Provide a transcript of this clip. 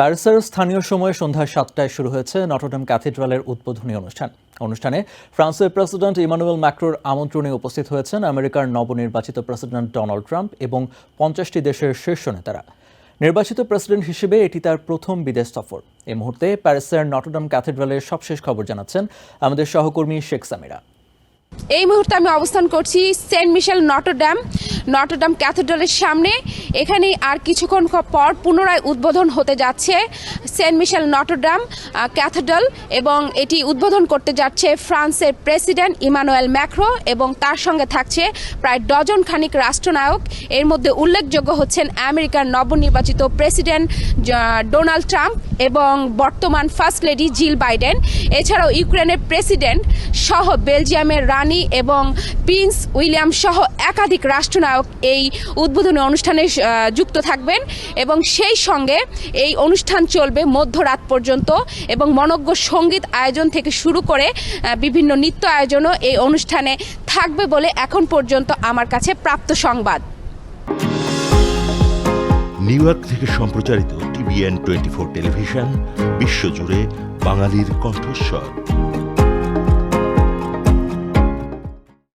প্যারিসের স্থানীয় সময় সন্ধ্যা সাতটায় শুরু হয়েছে নটরডেম ক্যাথিড্রালের উদ্বোধনী অনুষ্ঠান। অনুষ্ঠানে ফ্রান্সের প্রেসিডেন্ট ইমানুয়েল ম্যাক্রোর আমন্ত্রণে উপস্থিত হয়েছেন আমেরিকার নবনির্বাচিত প্রেসিডেন্ট ডোনাল্ড ট্রাম্প এবং পঞ্চাশটি দেশের শীর্ষ নেতারা। নির্বাচিত প্রেসিডেন্ট হিসেবে এটি তার প্রথম বিদেশ সফর। এই মুহূর্তে প্যারিসের নটরডেম ক্যাথিড্রালের সবশেষ খবর জানাচ্ছেন আমাদের সহকর্মী শেখ সামিরা। এই মুহূর্তে আমি অবস্থান করছি Saint Michel Notre Dame. Notre Dame ক্যাথেড্রালের সামনে। এখানে আর কিছুক্ষণ পর পুনরায় উদ্বোধন হতে যাচ্ছে সেন্ট মিশেল নটরডাম ক্যাথেড্রাল এবং এটি উদ্বোধন করতে যাচ্ছে ফ্রান্সের প্রেসিডেন্ট ইমানুয়েল ম্যাক্রো এবং তার সঙ্গে থাকছে প্রায় ডজন খানিক রাষ্ট্রনায়ক। এর মধ্যে উল্লেখযোগ্য হচ্ছেন আমেরিকার নবনির্বাচিত প্রেসিডেন্ট ডোনাল্ড ট্রাম্প এবং বর্তমান ফার্স্ট লেডি জিল বাইডেন। এছাড়াও ইউক্রেনের প্রেসিডেন্ট সহ বেলজিয়ামের রানী এবং প্রিন্স উইলিয়াম সহ একাধিক রাষ্ট্রনায়ক এই উদ্বোধনী অনুষ্ঠানে যুক্ত থাকবেন এবং সেই সঙ্গে এই অনুষ্ঠান চলবে মধ্যরাত পর্যন্ত এবং মনজ্ঞ সংগীত আয়োজন থেকে শুরু করে বিভিন্ন নৃত্য আয়োজনও এই অনুষ্ঠানে থাকবে বলে এখন পর্যন্ত আমার কাছে প্রাপ্ত সংবাদ। নিউ ইয়র্ক থেকে সম্প্রচারিত টিভিএন টোয়েন্টি ফোর টেলিভিশন, বিশ্বজুড়ে বাঙালির কণ্ঠস্বর।